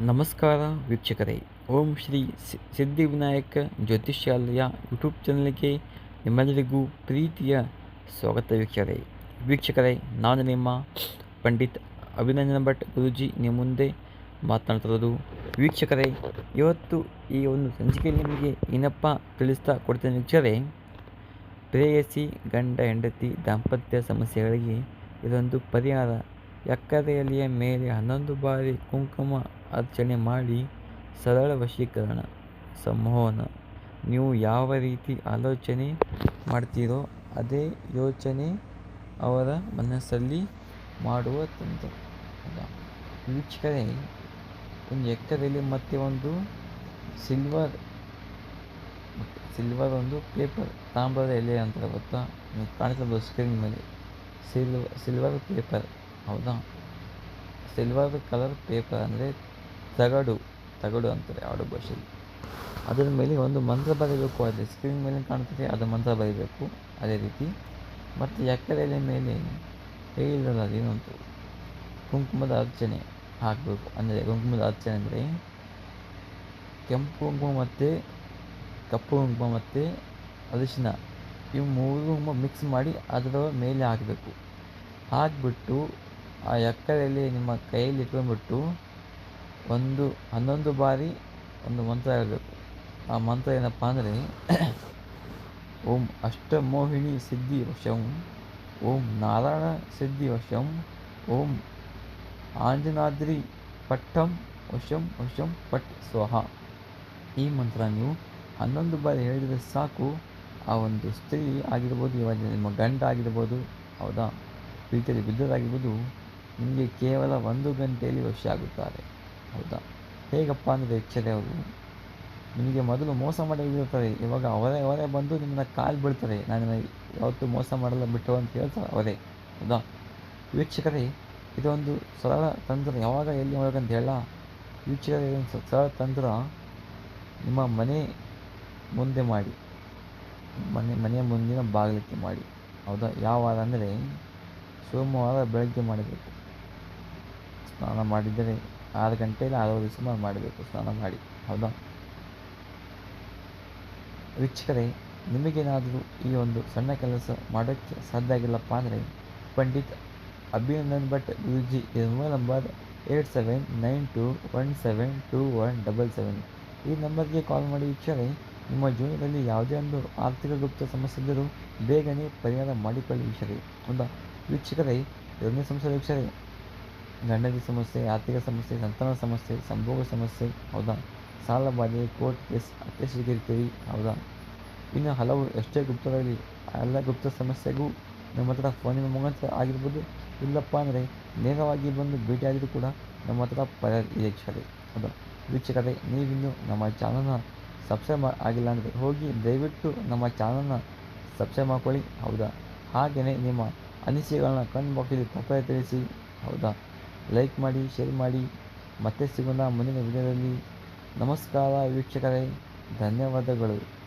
ನಮಸ್ಕಾರ ವೀಕ್ಷಕರೇ. ಓಂ ಶ್ರೀ ಸಿ- ಸಿದ್ಧಿವಿನಾಯಕ ಜ್ಯೋತಿಷ್ಯಾಲಯ ಯೂಟ್ಯೂಬ್ ಚಾನಲ್ಗೆ ನಿಮ್ಮೆಲ್ಲರಿಗೂ ಪ್ರೀತಿಯ ಸ್ವಾಗತ ವೀಕ್ಷಕರೇ. ವೀಕ್ಷಕರೇ, ನಾನು ನಿಮ್ಮ ಪಂಡಿತ್ ಅಭಿನಂದನ ಭಟ್ ಗುರುಜಿ. ನಿಮ್ಮ ಮುಂದೆ ಮಾತನಾಡ್ತಿರೋದು ವೀಕ್ಷಕರೇ, ಇವತ್ತು ಈ ಒಂದು ಸಂಚಿಕೆಯಲ್ಲಿ ನಿಮಗೆ ಏನಪ್ಪ ತಿಳಿಸ್ತಾ ಕೊಡ್ತೇನೆ ವೀಕ್ಷಕರೇ, ಪ್ರೇಯಸಿ ಗಂಡ ಹೆಂಡತಿ ದಾಂಪತ್ಯ ಸಮಸ್ಯೆಗಳಿಗೆ ಇದೊಂದು ಪರಿಹಾರ. ಎಕ್ಕರೆಯಲ್ಲಿಯ ಮೇಲೆ ಹನ್ನೊಂದು ಬಾರಿ ಕುಂಕುಮ ಅರ್ಚನೆ ಮಾಡಿ ಸರಳ ವಶೀಕರಣ. ಸಂಮೋಹನ ನೀವು ಯಾವ ರೀತಿ ಆಲೋಚನೆ ಮಾಡ್ತೀರೋ ಅದೇ ಯೋಚನೆ ಅವರ ಮನಸ್ಸಲ್ಲಿ ಮಾಡುವ ತಂತ್ರ? ವೀಕ್ಷಕರೇ, ಒಂದು ಎಕ್ಕದಲ್ಲಿ ಮತ್ತೆ ಒಂದು ಸಿಲ್ವರ್ ಸಿಲ್ವರ್ ಒಂದು ಪೇಪರ್, ತಾಮ್ರದ ಎಲೆ ಅಂತ ಗೊತ್ತಾ? ನೀವು ಕಾಣಿಸಬಹುದು ಸ್ಕ್ರೀನ್ ಮೇಲೆ. ಸಿಲ್ವ, ಸಿಲ್ವರ್ ಪೇಪರ್, ಹೌದಾ? ಸಿಲ್ವರ್ ಕಲರ್ ಪೇಪರ್ ಅಂದರೆ ತಗಡು ತಗಡು ಅಂತಾರೆ ಆಡು ಭಾಷೆಯಲ್ಲಿ. ಅದರ ಮೇಲೆ ಒಂದು ಮಂತ್ರ ಬರೀಬೇಕು, ಅದೇ ಸ್ಕ್ರೀನ್ ಮೇಲೆ ಕಾಣ್ತದೆ, ಅದು ಮಂತ್ರ ಬರೀಬೇಕು, ಅದೇ ರೀತಿ. ಮತ್ತು ಎಕ್ಕರೆಲೆ ಮೇಲೆ ಹೇಳಿದ್ರಲ್ಲ ಅದೇನಂತು ಕುಂಕುಮದ ಅರ್ಚನೆ ಹಾಕಬೇಕು. ಅಂದರೆ ಕುಂಕುಮದ ಅರ್ಚನೆ ಅಂದರೆ ಕೆಂಪು ಕುಂಕುಮ ಮತ್ತು ಕಪ್ಪು ಕುಂಕುಮ ಮತ್ತು ಅರಿಶಿನ. ಇವು ಮೂರು ಕುಂಕುಮ ಮಿಕ್ಸ್ ಮಾಡಿ ಅದರ ಮೇಲೆ ಹಾಕಬೇಕು. ಹಾಕಿಬಿಟ್ಟು ಆ ಎಕ್ಕರೆಯಲ್ಲಿ ನಿಮ್ಮ ಕೈಯಲ್ಲಿ ಇಟ್ಕೊಂಡ್ಬಿಟ್ಟು ಒಂದು ಹನ್ನೊಂದು ಬಾರಿ ಒಂದು ಮಂತ್ರ ಹೇಳಬೇಕು. ಆ ಮಂತ್ರ ಏನಪ್ಪ ಅಂದರೆ, ಓಂ ಅಷ್ಟಮೋಹಿಣಿ ಸಿದ್ಧಿ ವಶಂ, ಓಂ ನಾರಾಯಣ ಸಿದ್ಧಿ ವಶಂ, ಓಂ ಆಂಜನಾದ್ರಿ ಪಟ್ಟಂ ವಶಂ ವಶಂ ಪಟ್ ಸ್ವಹ. ಈ ಮಂತ್ರ ನೀವು ಹನ್ನೊಂದು ಬಾರಿ ಹೇಳಿದರೆ ಸಾಕು. ಆ ಒಂದು ಸ್ತ್ರೀ ಆಗಿರ್ಬೋದು ಇವಾಗ ನಿಮ್ಮ ಗಂಡ ಆಗಿರ್ಬೋದು, ಹೌದಾ? ಪ್ರೀತಿಯಲ್ಲಿ ಬಿದ್ದರಾಗಿರ್ಬೋದು ನಿಮಗೆ ಕೇವಲ ಒಂದು ಗಂಟೆಯಲ್ಲಿ ವಶ ಆಗುತ್ತಾರೆ. ಹೌದಾ? ಹೇಗಪ್ಪ ಅಂದರೆ ಎಚ್ಚರಿ ಅವರು. ನಿಮಗೆ ಮೊದಲು ಮೋಸ ಮಾಡಿ ಬೀಳ್ತಾರೆ ಇವಾಗ ಅವರೇ ಅವರೇ ಬಂದು ನಿಮ್ಮನ್ನ ಕಾಲು ಬೀಳ್ತಾರೆ. ನಾನು ಯಾವತ್ತೂ ಮೋಸ ಮಾಡಲ್ಲ, ಬಿಟ್ಟು ಅಂತ ಹೇಳ್ತಾರೆ ಅವರೇ. ಹೌದಾ? ವೀಕ್ಷಕರೇ, ಇದೊಂದು ಸರಳ ತಂತ್ರ. ಯಾವಾಗ, ಎಲ್ಲಿ ಅಂತ ಹೇಳ ವೀಕ್ಷಕರೇ, ಇದೊಂದು ಸರಳ ತಂತ್ರ. ನಿಮ್ಮ ಮನೆ ಮುಂದೆ ಮಾಡಿ. ಮನೆ, ಮನೆಯ ಮುಂದಿನ ಬಾಗಿಲಿಗೆ ಮಾಡಿ. ಹೌದಾ? ಯಾವಾಗ ಅಂದರೆ ಸೋಮವಾರ ಬೆಳಗ್ಗೆ ಮಾಡಬೇಕು ಸ್ನಾನ ಮಾಡಿದರೆ ಆರು ಗಂಟೆಯಲ್ಲಿ ಆರೂವರೆ ಸುಮಾರು ಮಾಡಬೇಕು ಸ್ನಾನ ಮಾಡಿ, ಹೌದಾ? ವೀಕ್ಷಕರೇ, ನಿಮಗೇನಾದರೂ ಈ ಒಂದು ಸಣ್ಣ ಕೆಲಸ ಮಾಡೋಕ್ಕೆ ಸಾಧ್ಯ ಆಗಿಲ್ಲಪ್ಪ ಅಂದರೆ ಪಂಡಿತ್ ಅಭಿನಂದನ್ ಭಟ್ ಗುರುಜಿ ಈ mobile number eight seven nine two one seven two one double seven. ಈ ನಂಬರ್ಗೆ ಕಾಲ್ ಮಾಡಿ ವೀಕ್ಷಕರೇ, ನಿಮ್ಮ ಜೀವನದಲ್ಲಿ ಯಾವುದೇ ಒಂದು ಆರ್ಥಿಕ ಗುಪ್ತ ಸಮಸ್ಯೆ ಇದ್ದರೂ ಬೇಗನೆ ಪರಿಹಾರ ಮಾಡಿಕೊಳ್ಳಿ ವೀಕ್ಷಕರೇ, ಹೌದಾ? ವೀಕ್ಷಕರೇ ಎರಡನೇ ಸಮಸ್ಯೆ ವೀಕ್ಷಕರೇ ಗಂಡನ ಸಮಸ್ಯೆ, ಆರ್ಥಿಕ ಸಮಸ್ಯೆ ಸಂತಾನ ಸಮಸ್ಯೆ, ಸಂಭೋಗ ಸಮಸ್ಯೆ, ಹೌದಾ? ಸಾಲ ಬಾಧೆ, ಕೋರ್ಟ್ ಕೇಸ್ ಕಿರಿಕಿರಿ ಹೌದಾ? ಇನ್ನು ಹಲವು ಎಷ್ಟೇ ಗುಪ್ತರಲ್ಲಿ ಆ ಎಲ್ಲ ಗುಪ್ತ ಸಮಸ್ಯೆಗೂ ನಮ್ಮ ಹತ್ರ ಫೋನಿನ ಮುಖಾಂತರ ಆಗಿರ್ಬೋದು. ಇಲ್ಲಪ್ಪ ಅಂದರೆ ನೇರವಾಗಿ ಬಂದು ಭೇಟಿಯಾದರೂ ಕೂಡ ನಮ್ಮ ಹತ್ರ ಪರ ವೀಕ್ಷಕರೇ ಹೌದಾ? ವೀಕ್ಷಕರೇ, ನೀವಿನ್ನು ನಮ್ಮ ಚಾನಲ್ನ ಸಬ್ಸ್ಕ್ರೈಬ್ ಆಗಿಲ್ಲ ಅಂದರೆ ಹೋಗಿ ದಯವಿಟ್ಟು ನಮ್ಮ ಚಾನಲ್ನ ಸಬ್ಸ್ಕ್ರೈಬ್ ಮಾಡ್ಕೊಳ್ಳಿ, ಹೌದಾ? ಹಾಗೆಯೇ ನಿಮ್ಮ ಅನಿಸಿಕೆಗಳನ್ನ ಕಣ್ಣು ಬಾಕ್ಸಲ್ಲಿ ತಪ್ಪದೆ ತಿಳಿಸಿ, ಹೌದಾ? ಲೈಕ್ ಮಾಡಿ ಶೇರ್ ಮಾಡಿ. ಮತ್ತೆ ಸಿಗೋಣ ಮುಂದಿನ ವಿಡಿಯೋದಲ್ಲಿ ನಮಸ್ಕಾರ ವೀಕ್ಷಕರೇ. ಧನ್ಯವಾದಗಳು.